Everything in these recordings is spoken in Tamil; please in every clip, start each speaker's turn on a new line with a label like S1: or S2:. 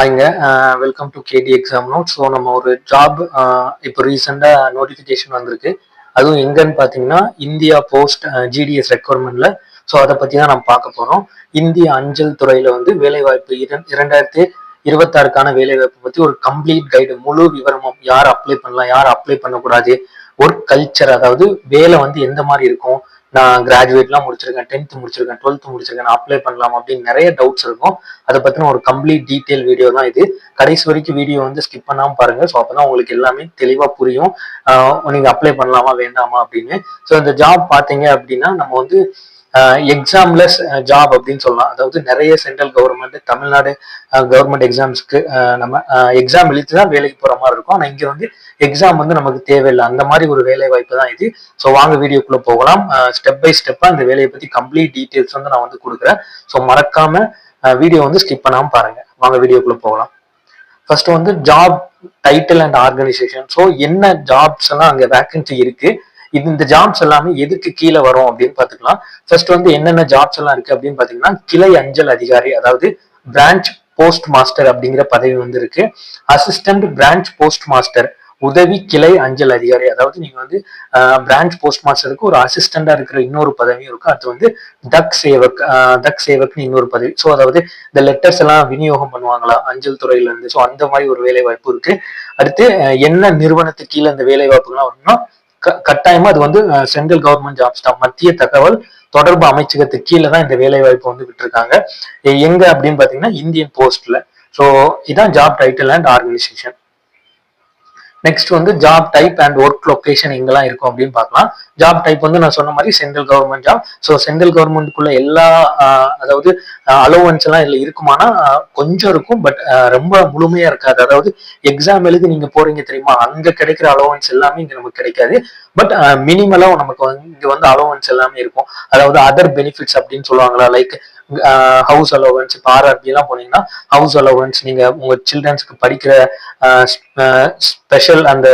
S1: ஹாய்ங்க welcome to KD exam note so நம்ம ஒரு ஜாப் இப்போ ரீசெண்டாக நோட்டிஃபிகேஷன் வந்திருக்கு. அதுவும் எங்கன்னு பார்த்தீங்கன்னா இந்தியா போஸ்ட் ஜிடிஎஸ் ரெக்குவயர்மெண்ட்ல ஸோ அதை பற்றி தான் நம்ம பார்க்க போகிறோம் இந்திய அஞ்சல் துறையில் வந்து வேலைவாய்ப்பு இரண் இரண்டாயிரத்தி இருபத்தாறுக்கான வேலைவாய்ப்பு பற்றி ஒரு கம்ப்ளீட் கைடு முழு விவரமும் யார் அப்ளை பண்ணலாம் யார் அப்ளை பண்ணக்கூடாது? ஒர்க் கல்ச்சர் அதாவது வேலை வந்து எந்த மாதிரி இருக்கும்? நான் கிராஜுவேட்லாம் முடிச்சிருக்கேன் டென்த் முடிச்சிருக்கேன் டுவெல்த் முடிச்சிருக்கேன் நான் அப்ளை பண்ணலாம் அப்படின்னு நிறைய டவுட்ஸ் இருக்கும். அதை பற்றின ஒரு கம்ப்ளீட் டீட்டெயில் வீடியோ தான் இது. கடைசி வரைக்கும் வீடியோ வந்து ஸ்கிப் பண்ணாமல் பாருங்க. ஸோ அப்போ தான் உங்களுக்கு எல்லாமே தெளிவாக புரியும். நீங்கள் அப்ளை பண்ணலாமா வேண்டாமா அப்படின்னு. ஸோ இந்த ஜாப் பார்த்தீங்க அப்படின்னா நம்ம வந்து எக்ஸாம்லெஸ் ஜாப் அப்படின்னு சொல்லலாம். அதாவது நிறைய சென்ட்ரல் கவர்மெண்ட் தமிழ்நாடு கவர்மெண்ட் எக்ஸாம்ஸ்க்கு நம்ம எக்ஸாம் எழுதி தான் வேலைக்கு போகிற மாதிரி இருக்கும். ஆனால் இங்கே வந்து எக்ஸாம் வந்து நமக்கு தேவையில்லை. அந்த மாதிரி ஒரு வேலை வாய்ப்பு தான் இது. ஸோ வாங்க வீடியோக்குள்ளே போகலாம். ஸ்டெப் பை ஸ்டெப்பாக அந்த வேலையை பற்றி கம்ப்ளீட் டீட்டெயில்ஸ் வந்து நான் வந்து கொடுக்குறேன். ஸோ மறக்காம வீடியோ வந்து ஸ்கிப் பண்ணாமல் பாருங்க. வாங்க வீடியோக்குள்ளே போகலாம். ஃபர்ஸ்ட் வந்து job title and organisation so என்ன ஜாப்ஸ் எல்லாம் அங்கே வேக்கன்சி இருக்குது இது இந்த ஜாப்ஸ் எல்லாமே எதுக்கு கீழே வரும் அப்படின்னு பார்த்துக்கலாம். ஃபர்ஸ்ட் வந்து என்னென்ன ஜாப்ஸ் எல்லாம் இருக்கு அப்படின்னு பாத்தீங்கன்னா கிளை அஞ்சல் அதிகாரி அதாவது பிரான்ச் போஸ்ட் மாஸ்டர் அப்படிங்கிற பதவி வந்து இருக்கு. அசிஸ்டன்ட் பிரான்ச் போஸ்ட் மாஸ்டர் உதவி கிளை அஞ்சல் அதிகாரி. அதாவது நீங்க வந்து பிரான்ச் போஸ்ட் மாஸ்டருக்கு ஒரு அசிஸ்டண்டா இருக்கிற இன்னொரு பதவியும் இருக்கும் அது வந்து தக் சேவக் தக் சேவக்னு இன்னொரு பதவி. ஸோ அதாவது இந்த லெட்டர்ஸ் எல்லாம் விநியோகம் பண்ணுவாங்களா அஞ்சல் துறையில இருந்து ஸோ அந்த மாதிரி ஒரு வேலை வாய்ப்பு இருக்கு. அடுத்து என்ன நிறுவனத்துக்கு கீழே இந்த வேலை வாய்ப்புகள்லாம் வரும்னா கட்டாயமா அது வந்து சென்ட்ரல் கவர்மெண்ட் ஜாப்ஸ் தான் மத்திய தகவல் தொடர்பு அமைச்சகத்துக்கு கீழே தான் இந்த வேலை வாய்ப்பு வந்து விட்டுருக்காங்க. எங்க அப்படின்னு பாத்தீங்கன்னா இந்தியன் போஸ்ட்ல. ஸோ இதான் job title and organisation next வந்து job type and work location எங்கெல்லாம் இருக்கும் அப்படின்னு பார்க்கலாம். ஜாப் டைப் வந்து நான் சொன்ன மாதிரி central government job so central கவர்மெண்ட்டுக்குள்ள எல்லா அதாவது அலோவன்ஸ் எல்லாம் இதில் இருக்குமானா கொஞ்சம் இருக்கும் பட் ரொம்ப முழுமையா இருக்காது. அதாவது எக்ஸாம் எழுதி நீங்க போறீங்க தெரியுமா? அங்க கிடைக்கிற அலோவன்ஸ் எல்லாமே இங்க நமக்கு கிடைக்காது. பட் மினிமலா நமக்கு வந்து இங்க வந்து அலோவன்ஸ் எல்லாமே இருக்கும். அதாவது அதர் பெனிஃபிட்ஸ் அப்படின்னு சொல்லுவாங்களா? லைக் ஹவுஸ் அலோவன்ஸ் இப்போ ஆர்ஆர்பி எல்லாம் போனீங்கன்னா ஹவுஸ் அலோவன்ஸ் நீங்க உங்க சில்ட்ரன்ஸ்க்கு படிக்கிற ஸ்பெஷல் அந்த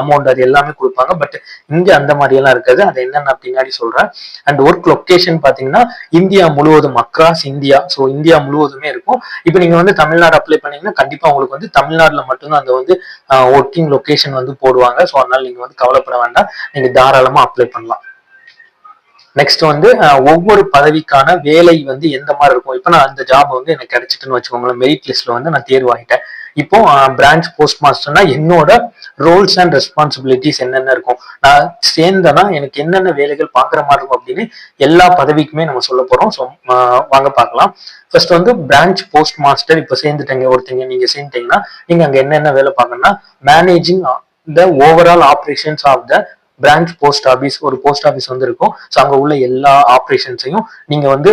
S1: அமௌண்ட் அது எல்லாமே கொடுப்பாங்க. பட் இங்க அந்த மாதிரி எல்லாம் இருக்காது. அது என்னென்ன பின்னாடி சொல்றேன். அண்ட் ஒர்க் லொக்கேஷன் பாத்தீங்கன்னா இந்தியா முழுவதும் அக்ராஸ் இந்தியா. ஸோ இந்தியா முழுவதுமே இருக்கும். இப்போ நீங்க வந்து தமிழ்நாடு அப்ளை பண்ணீங்கன்னா கண்டிப்பா உங்களுக்கு வந்து தமிழ்நாட்டில் மட்டும்தான் அந்த வந்து ஒர்க்கிங் லொக்கேஷன் வந்து போடுவாங்க. ஸோ அதனால நீங்க வந்து கவலைப்பட வேண்டாம். நீங்க தாராளமா அப்ளை பண்ணலாம். நெக்ஸ்ட் வந்து ஒவ்வொரு பதவிக்கான வேலை வந்து எந்த மாதிரி இருக்கும்? இப்போ நான் அந்த ஜாப் வந்து எனக்கு கிடைச்சிட்டுன்னு வச்சுக்கோங்களேன். மெரிட் லிஸ்ட்ல வந்து நான் தேர்வாகிட்டேன். இப்போ பிரான்ச் போஸ்ட் மாஸ்டர்னா என்னோட ரோல்ஸ் அண்ட் ரெஸ்பான்சிபிலிட்டிஸ் என்னென்ன இருக்கும்? நான் சேர்ந்தேன்னா எனக்கு என்னென்ன வேலைகள் பார்க்குற மாதிரி இருக்கும் அப்படின்னு எல்லா பதவிக்குமே நம்ம சொல்ல போறோம். ஸோ வாங்க பார்க்கலாம். ஃபர்ஸ்ட் வந்து பிரான்ச் போஸ்ட் மாஸ்டர் இப்போ சேர்ந்துட்டீங்க. ஒருத்தங்க நீங்க சேர்ந்துட்டீங்கன்னா நீங்க அங்க என்னென்ன வேலை பார்க்கணும்னா managing the overall operations of the branch post office ஒரு போஸ்ட் ஆஃபீஸ் வந்து இருக்கும் ஸோ அங்கே உள்ள எல்லா ஆப்ரேஷன்ஸையும் நீங்க வந்து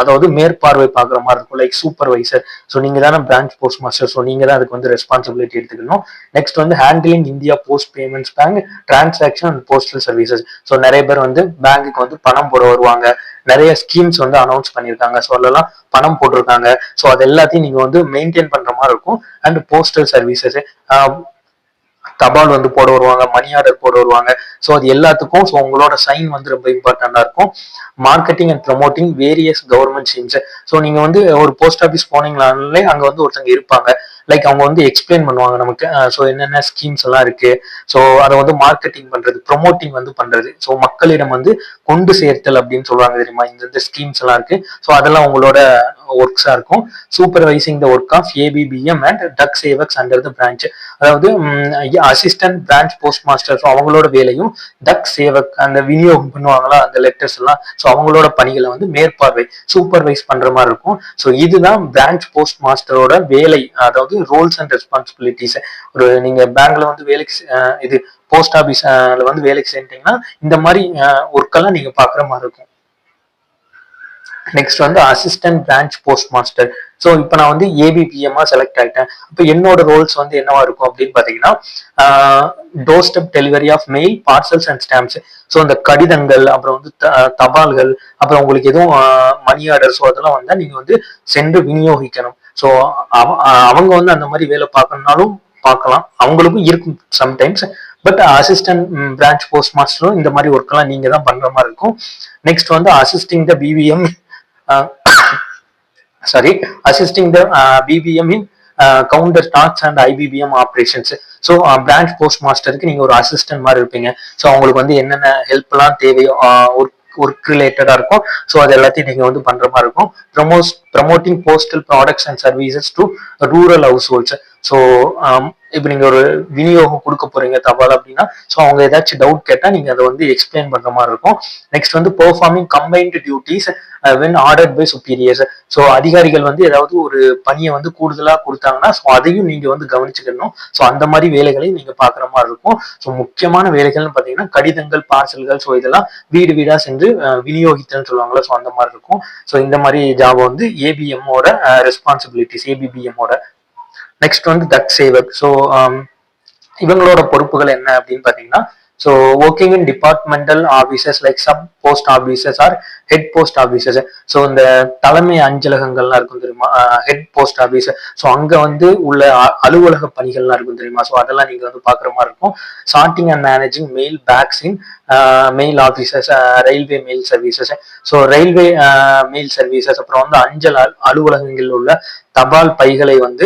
S1: அதாவது மேற்பார்வை பார்க்குற மாதிரி இருக்கும். லைக் சூப்பர்வைசர் ஸோ நீங்க தானே பிரான்ச் போஸ்ட் மாஸ்டர் ஸோ நீங்க தான் அதுக்கு வந்து ரெஸ்பான்சிபிலிட்டி எடுத்துக்கணும். நெக்ஸ்ட் வந்து handling India Post Payments Bank transaction and postal services so நிறைய பேர் வந்து பேங்க்குக்கு வந்து பணம் போட வருவாங்க. நிறைய ஸ்கீம்ஸ் வந்து அனௌன்ஸ் பண்ணியிருக்காங்க. ஸோ அதெல்லாம் பணம் போட்டிருக்காங்க. ஸோ அது எல்லாத்தையும் நீங்க வந்து மெயின்டைன் பண்ற மாதிரி இருக்கும். அண்ட் போஸ்டல் சர்வீசஸ் தபால் வந்து போட வருவாங்க மணி ஆர்டர் போட வருவாங்க. ஸோ அது எல்லாத்துக்கும் ஸோ உங்களோட சைன் வந்து ரொம்ப இம்பார்ட்டண்டா இருக்கும். Marketing and promoting various government schemes so நீங்க வந்து ஒரு போஸ்ட் ஆஃபீஸ் போனீங்களாலே அங்க வந்து ஒருத்தங்க இருப்பாங்க. லைக் அவங்க வந்து எக்ஸ்பிளைன் பண்ணுவாங்க நமக்கு. ஸோ என்னென்ன ஸ்கீம்ஸ் எல்லாம் இருக்கு. ஸோ அதை வந்து மார்க்கெட்டிங் பண்றது ப்ரொமோட்டிங் வந்து பண்றது. ஸோ மக்களிடம் வந்து கொண்டு சேர்த்தல் அப்படின்னு சொல்லுவாங்க தெரியுமா? இந்த ஸ்கீம்ஸ் எல்லாம் இருக்கு. ஸோ அதெல்லாம் உங்களோட ஒர்க்ஸா இருக்கும். Supervising the work of ABPM and Dak Sevaks under the branch அதாவது assistant branch post master so அவங்களோட வேலையும் டக் சேவக் அந்த விநியோகம் பண்ணுவாங்களா? அந்த லெட்டர்ஸ் எல்லாம். ஸோ அவங்களோட பணிகளை வந்து மேற்பார்வை சூப்பர்வைஸ் பண்ற மாதிரி இருக்கும். ஸோ இதுதான் பிரான்ச் போஸ்ட் மாஸ்டரோட வேலை. அதாவது ரோல்ஸ் அண்ட் ரெஸ்பான்சிபிலிட்டிஸ் ஒரு நீங்க பேங்க்ல வந்து வேலைக்கு இது போஸ்ட் ஆபீஸ்ல வந்து வேலைக்கு சேர்ந்தீங்கன்னா இந்த மாதிரி ஒர்க்கெல்லாம் நீங்க பாக்குற மாதிரி இருக்கும். நெக்ஸ்ட் வந்து assistant branch post master so இப்போ நான் வந்து ஏபிபிஎம்மா செலக்ட் ஆகிட்டேன் இப்போ என்னோட ரோல்ஸ் வந்து என்னவா இருக்கும் அப்படின்னு பார்த்தீங்கன்னா door step delivery of mail parcels and stamps so அந்த கடிதங்கள் அப்புறம் வந்து தபால்கள் அப்புறம் உங்களுக்கு எதுவும் மணி ஆர்டர் ஸோ அதெல்லாம் வந்தால் நீங்கள் வந்து சென்று விநியோகிக்கணும். ஸோ அவங்க வந்து அந்த மாதிரி வேலை பார்க்கணும்னாலும் பார்க்கலாம். அவங்களுக்கும் இருக்கும் sometimes but assistant branch post மாஸ்டரும் இந்த மாதிரி ஒர்க்கெல்லாம் நீங்க தான் பண்ற மாதிரி இருக்கும். நெக்ஸ்ட் வந்து assisting the BPM sorry assisting the BPM in counter tasks and IPPM operations so branch post மாஸ்டருக்கு நீங்க ஒரு அசிஸ்டன்ட் மாதிரி இருப்பீங்க. ஸோ அவங்களுக்கு வந்து என்னென்ன ஹெல்ப்லாம் தேவையோ ஒர்க் ஒர்க் ரிலேட்டடா இருக்கும். ஸோ அது எல்லாத்தையும் நீங்க வந்து பண்ற மாதிரி இருக்கும். Promos promoting postal products and services to rural households so இப்போ நீங்கள் ஒரு விநியோகம் கொடுக்க போறீங்க தபால் அப்படின்னா ஸோ அவங்க ஏதாச்சும் டவுட் கேட்டால் நீங்கள் அதை வந்து எக்ஸ்பிளைன் பண்ணுற மாதிரி இருக்கும். நெக்ஸ்ட் வந்து performing combined duties when ordered by superiors so அதிகாரிகள் வந்து ஏதாவது ஒரு பணியை வந்து கூடுதலாக கொடுத்தாங்கன்னா ஸோ அதையும் நீங்கள் வந்து கவனிச்சுக்கணும். ஸோ அந்த மாதிரி வேலைகளையும் நீங்கள் பார்க்குற மாதிரி இருக்கும். ஸோ முக்கியமான வேலைகள்னு பார்த்தீங்கன்னா கடிதங்கள் பார்சல்கள் ஸோ இதெல்லாம் வீடு வீடாக சென்று uh, விநியோகித்தல்னு சொல்லுவாங்களா ஸோ அந்த மாதிரி இருக்கும். ஸோ இந்த மாதிரி ஜாப் வந்து ஏபிஎம்மோட ரெஸ்பான்சிபிலிட்டிஸ் ஏபிபிஎம்மோட நெக்ஸ்ட் வந்து தட் சேவக் ஸோ இவங்களோட பொறுப்புகள் என்ன அப்படின்னு பாத்தீங்கன்னா so working in departmental officers like sub post officers or head post officers so இந்த தலைமை அஞ்சலகங்கள்லாம் இருக்கும் தெரியுமா? ஹெட் போஸ்ட் ஆஃபீஸ் ஸோ அங்கே வந்து உள்ள அ- அலுவலக பணிகள்லாம் இருக்கும் தெரியுமா? ஸோ அதெல்லாம் நீங்கள் வந்து பார்க்குற மாதிரி இருக்கும். Sorting and managing mail bags in mail officers railway mail services so railway mail services அப்புறம் வந்து அஞ்சல் அலுவலகங்களில் உள்ள தபால் பைகளை வந்து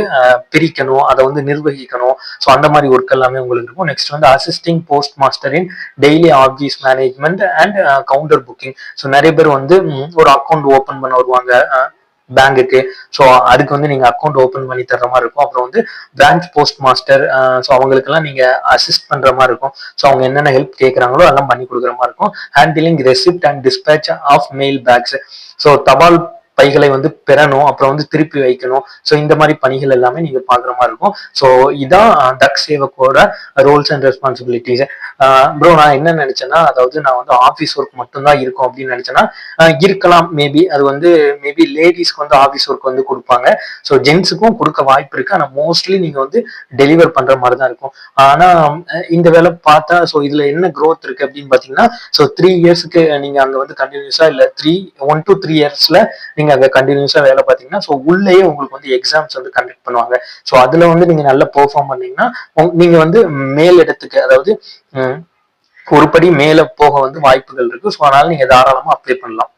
S1: பிரிக்கணும். அதை வந்து நிர்வகிக்கணும். ஸோ அந்த மாதிரி ஒர்க் எல்லாமே உங்களுக்கு இருக்கும். நெக்ஸ்ட் வந்து assisting post master in daily office management and counter booking so நிறைய பேர் வந்து ஒரு அக்கௌண்ட் ஓப்பன் பண்ண வருவாங்க பேங்குக்கு ஸோ அதுக்கு வந்து நீங்க அக்கௌண்ட் ஓப்பன் பண்ணி தர்ற மாதிரி இருக்கும். அப்புறம் வந்து பிரான்ச் போஸ்ட் மாஸ்டர் ஸோ அவங்களுக்கெல்லாம் நீங்க அசிஸ்ட் பண்ற மாதிரி இருக்கும். ஸோ அவங்க என்னென்ன ஹெல்ப் கேட்குறாங்களோ அதெல்லாம் பண்ணி கொடுக்குற மாதிரி இருக்கும். Handling receipt and dispatch of mail bags so தபால் பைகளை வந்து பெறணும் அப்புறம் வந்து திருப்பி வைக்கணும். ஸோ இந்த மாதிரி பணிகள் எல்லாமே நீங்க பாக்குற மாதிரி இருக்கும். ஸோ இதான் டக் சேவக்கோட ரோல்ஸ் அண்ட் ரெஸ்பான்சிபிலிட்டிஸ் ப்ரோ நான் என்ன நினைச்சேன்னா அதாவது நான் வந்து ஆஃபீஸ் ஒர்க் மட்டும்தான் இருக்கும் அப்படின்னு நினைச்சேன்னா இருக்கலாம் மேபி அது வந்து மேபி லேடிஸ்க்கு வந்து ஆஃபீஸ் ஒர்க் வந்து கொடுப்பாங்க. ஸோ ஜென்ஸுக்கும் கொடுக்க வாய்ப்பு இருக்கு. ஆனால் மோஸ்ட்லி நீங்க வந்து டெலிவர் பண்ற மாதிரி தான் இருக்கும். ஆனா இந்த வேலை பார்த்தா ஸோ இதுல என்ன க்ரோத் இருக்கு அப்படின்னு பாத்தீங்கன்னா ஸோ த்ரீ இயர்ஸ்க்கு நீங்க அங்க வந்து கண்டினியூஸா இல்ல த்ரீ ஒன் டு த்ரீ இயர்ஸ்ல நீங்க அங்க கண்டினியூஸா வேலை பார்த்தீங்கன்னா ஸோ உள்ளேயே உங்களுக்கு வந்து எக்ஸாம்ஸ் வந்து கண்டக்ட் பண்ணுவாங்க. ஸோ அதுல வந்து நீங்க நல்லா பெர்ஃபார்ம் பண்ணீங்கன்னா நீங்க வந்து மேல் இடத்துக்கு அதாவது ஒரு படி மேல போக வந்து வாய்ப்புகள் இருக்கு. ஸோ அதனால நீங்க தாராளமா அப்ளை பண்ணலாம்.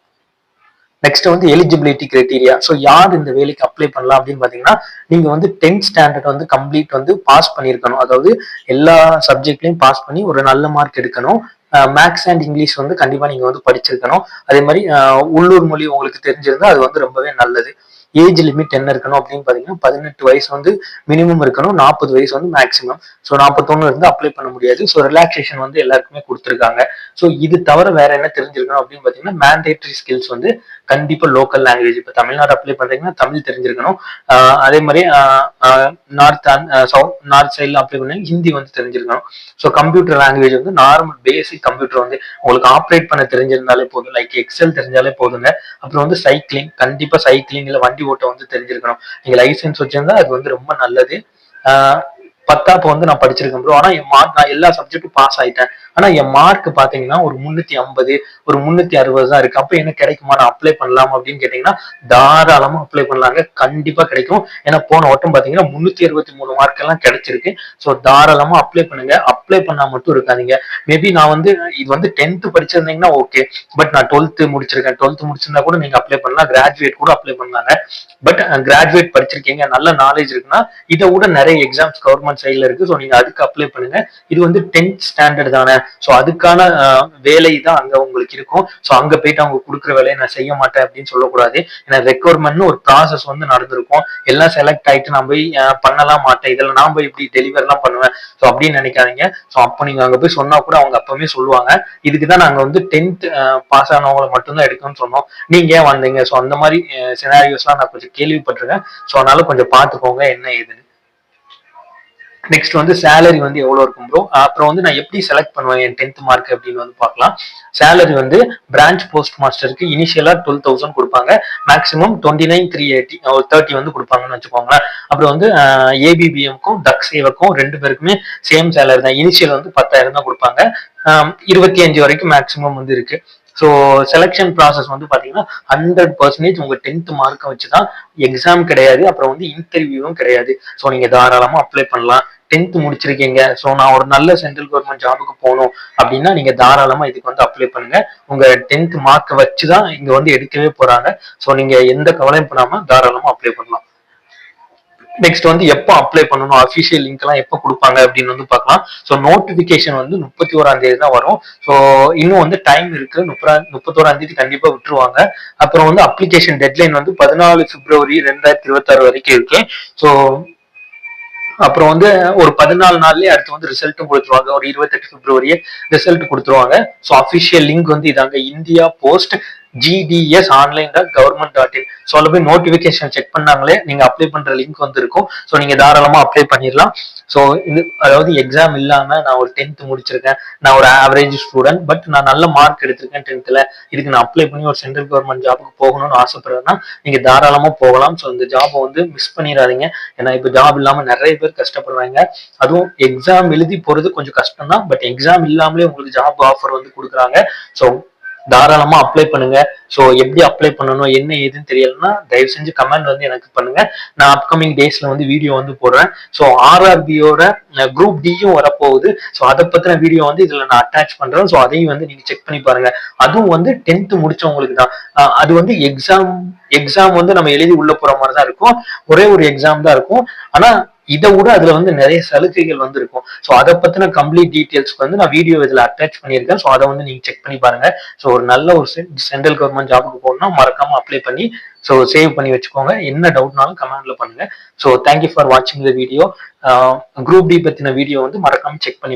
S1: நெக்ஸ்ட் வந்து எலிஜிபிலிட்டி கிரைட்டீரியா ஸோ யார் இந்த வேலைக்கு அப்ளை பண்ணலாம் அப்படின்னு பார்த்தீங்கன்னா நீங்க வந்து டென்த் ஸ்டாண்டர்ட் வந்து கம்ப்ளீட் வந்து பாஸ் பண்ணியிருக்கணும். அதாவது எல்லா சப்ஜெக்ட்லையும் பாஸ் பண்ணி ஒரு நல்ல மார்க் எடுக்கணும். மேக்ஸ் அண்ட் இங்கிலீஷ் வந்து கண்டிப்பா நீங்க வந்து படிச்சிருக்கணும். அதே மாதிரி உள்ளூர் மொழி உங்களுக்கு தெரிஞ்சிருந்தா அது வந்து ரொம்பவே நல்லது. ஏஜ் லிமிட் என்ன இருக்கணும் அப்படின்னு பாத்தீங்கன்னா பதினெட்டு வயசு வந்து மினிமம் இருக்கணும் நாற்பது வயசு வந்து மேக்ஸிமம் ஸோ நாற்பத்தொன்னு இருந்து அப்ளை பண்ண முடியாது. ஸோ ரிலாக்ஸேஷன் வந்து எல்லாருக்குமே கொடுத்துருக்காங்க. ஸோ இது தவிர வேற என்ன தெரிஞ்சிருக்கணும் அப்படின்னு பாத்தீங்கன்னா மேண்டேட்டரி ஸ்கில்ஸ் வந்து கண்டிப்பா லோக்கல் லாங்குவேஜ் இப்போ தமிழ்நாடு அப்ளை பண்றீங்கன்னா தமிழ் தெரிஞ்சிருக்கணும். அதே மாதிரி நார்த் சவுத் நார்த் சைடில் அப்ளை பண்ணி ஹிந்தி வந்து தெரிஞ்சிருக்கணும். ஸோ கம்ப்யூட்டர் லாங்குவேஜ் வந்து நார்மல் பேசிக் கம்ப்யூட்டர் வந்து உங்களுக்கு ஆப்ரேட் பண்ண தெரிஞ்சிருந்தாலே போதும். லைக் எக்ஸல் தெரிஞ்சாலே போதுங்க. அப்புறம் வந்து சைக்கிளிங் கண்டிப்பா சைக்கிளிங் இல்ல வண்டி ஓட்ட வந்து தெரிஞ்சிருக்கணும். நீங்க லைசென்ஸ் வச்சிருந்தா அது வந்து ரொம்ப நல்லது. பத்தாப்பு வந்து நான் படிச்சிருக்கேன் ப்ரோ ஆனா என் மார்க் நான் எல்லா சப்ஜெக்ட்டும் பாஸ் ஆயிட்டேன். ஆனா என் மார்க் பாத்தீங்கன்னா ஒரு முன்னூத்தி ஐம்பது ஒரு முன்னூத்தி அறுபது தான் இருக்கு. அப்ப என்ன கிடைக்குமா? நான் அப்ளை பண்ணலாம்? அப்படின்னு கேட்டீங்கன்னா தாராளமா அப்ளை பண்ணலாங்க. கண்டிப்பா கிடைக்கும். ஏன்னா போன வட்டம் பாத்தீங்கன்னா முன்னூத்தி அறுபத்தி மூணு மார்க் எல்லாம் கிடைச்சிருக்கு. ஸோ தாராளமா அப்ளை பண்ணுங்க. அப்ளை பண்ணா மட்டும் இருக்காதீங்க. மேபி நான் வந்து இது வந்து டென்த் படிச்சிருந்தீங்கன்னா ஓகே பட் நான் டுவெல்த் முடிச்சிருக்கேன். டுவெல்த் முடிச்சிருந்தா கூட நீங்க அப்ளை பண்ணலாம். கிராஜுவேட் கூட அப்ளை பண்ணலாங்க. பட் கிராஜுவேட் படிச்சிருக்கீங்க நல்ல நாலேஜ் இருக்குன்னா இதை விட நிறைய எக்ஸாம்ஸ் கவர்மெண்ட் சைட்ல இருக்கு. ஸோ நீங்க அதுக்கு அப்ளை பண்ணுங்க. இது வந்து டென்த் ஸ்டாண்டர்ட் தானே. ஸோ அதுக்கான வேலை தான் அங்க உங்களுக்கு இருக்கும். ஸோ அங்க போயிட்டு அவங்க கொடுக்குற வேலையை நான் செய்ய மாட்டேன் அப்படின்னு சொல்லக்கூடாது. ஏன்னா ரெக்வயர்மெண்ட்னு ஒரு ப்ராசஸ் வந்து நடந்திருக்கும். எல்லாம் செலக்ட் ஆயிட்டு நான் போய் பண்ணலாம் மாட்டேன். இதில் நான் போய் இப்படி டெலிவர்லாம் பண்ணுவேன். ஸோ அப்படின்னு நினைக்காதீங்க. ஸோ அப்போ நீங்க அங்க போய் சொன்னா கூட அவங்க அப்பவே சொல்லுவாங்க. இதுக்கு தான் நாங்க வந்து டென்த் பாஸ் ஆனவங்களை மட்டும்தான் எடுக்கணும்னு சொன்னோம். நீங்க ஏன் வந்தீங்க? ஸோ அந்த மாதிரி சினாரியோஸ்லாம் நான் கொஞ்சம் கேள்விப்பட்டிருக்கேன். ஸோ அதனால கொஞ்சம் பார்த்துக்கோங்க என்ன ஏதுன்னு. நெக்ஸ்ட் வந்து சேலரி வந்து எவ்வளவு இருக்கும் ப்ரோ அப்புறம் வந்து நான் எப்படி செலக்ட் பண்ணுவேன் என் டென்த் மார்க் அப்படின்னு வந்து பார்க்கலாம். சேலரி வந்து பிரான்ச் போஸ்ட் மாஸ்டருக்கு இனிஷியலாக டுவெல் தௌசண்ட் கொடுப்பாங்க. Maximum twenty nine three eighty thirty வந்து கொடுப்பாங்கன்னு வச்சுக்கோங்களேன். அப்புறம் வந்து ஏபிபிஎம்க்கும் டக் சேவக்கும் ரெண்டு பேருக்குமே சேம் சேலரி தான். இனிஷியல் வந்து பத்தாயிரம் தான் கொடுப்பாங்க. ஆஹ் இருபத்தி அஞ்சு வரைக்கும் மேக்ஸிமம் வந்து இருக்கு. ஸோ செலெக்ஷன் ப்ராசஸ் வந்து பார்த்தீங்கன்னா ஹண்ட்ரட் பர்சன்டேஜ் உங்கள் டென்த் மார்க்கை வச்சு தான் எக்ஸாம் கிடையாது அப்புறம் வந்து இன்டர்வியூவும் கிடையாது. ஸோ நீங்கள் தாராளமாக அப்ளை பண்ணலாம். டென்த் முடிச்சிருக்கீங்க. ஸோ நான் ஒரு நல்ல சென்ட்ரல் கவர்மெண்ட் ஜாபுக்கு போகணும் அப்படின்னா நீங்கள் தாராளமாக இதுக்கு வந்து அப்ளை பண்ணுங்க. உங்கள் டென்த் மார்க்கை வச்சு தான் இங்கே வந்து எடுக்கவே போகிறாங்க ஸோ நீங்கள் எந்த கவலையும் பண்ணாமல் தாராளமாக அப்ளை பண்ணலாம். நெக்ஸ்ட் வந்து எப்போ அப்ளை பண்ணணும்? அஃபிஷியல் லிங்க் எல்லாம் எப்போ கொடுப்பாங்க அப்படின்னு வந்து பார்க்கலாம். ஸோ நோட்டிபிகேஷன் வந்து முப்பத்தி ஓராம் தேதி தான் வரும். ஸோ இன்னும் வந்து டைம் இருக்கு. முப்பதா முப்பத்தோராம் தேதி கண்டிப்பா விட்டுருவாங்க. அப்புறம் வந்து அப்ளிகேஷன் டெட்லைன் வந்து பதினாலு பிப்ரவரி ரெண்டாயிரத்தி இருபத்தாறு வரைக்கும் இருக்கு. ஸோ அப்புறம் வந்து ஒரு பதினாலு நாள்லயே அடுத்து வந்து ரிசல்ட்டும் கொடுத்துருவாங்க. ஒரு இருபத்தெட்டு பிப்ரவரியே ரிசல்ட் கொடுத்துருவாங்க. ஸோ அஃபிஷியல் லிங்க் வந்து இதாங்க. India Post GDS online dot government dot in so அதில் போய் நோட்டிஃபிகேஷன் செக் பண்ணாங்களே நீங்கள் அப்ளை பண்ணுற லிங்க் வந்திருக்கும் ஸோ நீங்கள் தாராளமாக அப்ளை பண்ணிடலாம் ஸோ இது அதாவது எக்ஸாம் இல்லாமல் நான் ஒரு டென்த் முடிச்சிருக்கேன். நான் ஒரு ஆவரேஜ் ஸ்டூடெண்ட் பட் நான் நல்ல மார்க் எடுத்திருக்கேன் டென்த்தில் இதுக்கு நான் அப்ளை பண்ணி ஒரு சென்ட்ரல் கவர்மெண்ட் ஜாபுக்கு போகணும்னு ஆசைப்படுறேன்னா நீங்கள் தாராளமாக போகலாம். ஸோ இந்த ஜாபை வந்து மிஸ் பண்ணிடாதீங்க ஏன்னா இப்போ ஜாப் இல்லாமல் நிறைய பேர் கஷ்டப்படுறாங்க. அதுவும் எக்ஸாம் எழுதி போகிறது கொஞ்சம் கஷ்டம் தான் பட் எக்ஸாம் இல்லாமலே உங்களுக்கு ஜாப் ஆஃபர் வந்து கொடுக்குறாங்க. ஸோ தாராளமா அப்ளை பண்ணுங்க. ஸோ எப்படி அப்ளை பண்ணணும் என்ன ஏதுன்னு தெரியலன்னா தயவு செஞ்சு கமெண்ட் வந்து எனக்கு பண்ணுங்க. நான் அப்கமிங் டேஸ்ல வந்து வீடியோ வந்து போடுறேன். ஸோ ஆர்ஆர்பியோட குரூப் டியும் வரப்போகுது. ஸோ அதை பத்தின வீடியோ வந்து இதுல நான் அட்டாச் பண்றேன். ஸோ அதையும் வந்து நீங்க செக் பண்ணி பாருங்க. அதுவும் வந்து டென்த் முடிச்சவங்களுக்கு தான். அது வந்து எக்ஸாம் எக்ஸாம் வந்து நம்ம எழுதி உள்ள போற மாதிரி தான் இருக்கும். ஒரே ஒரு எக்ஸாம் தான் இருக்கும். ஆனா இதை விட அதுல வந்து நிறைய சலுகைகள் வந்து இருக்கும் ஸோ அதை பத்தின கம்ப்ளீட் டீட்டெயில்ஸ்க்கு வந்து நான் வீடியோ இதுல அட்டாச் பண்ணியிருக்கேன். ஸோ அதை வந்து நீங்க செக் பண்ணி பாருங்க. ஸோ ஒரு நல்ல ஒரு சென்ட்ரல் கவர்மெண்ட் ஜாபுக்கு போகணும்னா மறக்காம அப்ளை பண்ணி ஸோ சேவ் பண்ணி வச்சுக்கோங்க. என்ன டவுட்னாலும் கமெண்ட்ல பண்ணுங்க. ஸோ தேங்க்யூ ஃபார் வாட்சிங் த வீடியோ குரூப் டி பத்தின வீடியோ வந்து மறக்காம செக் பண்ணி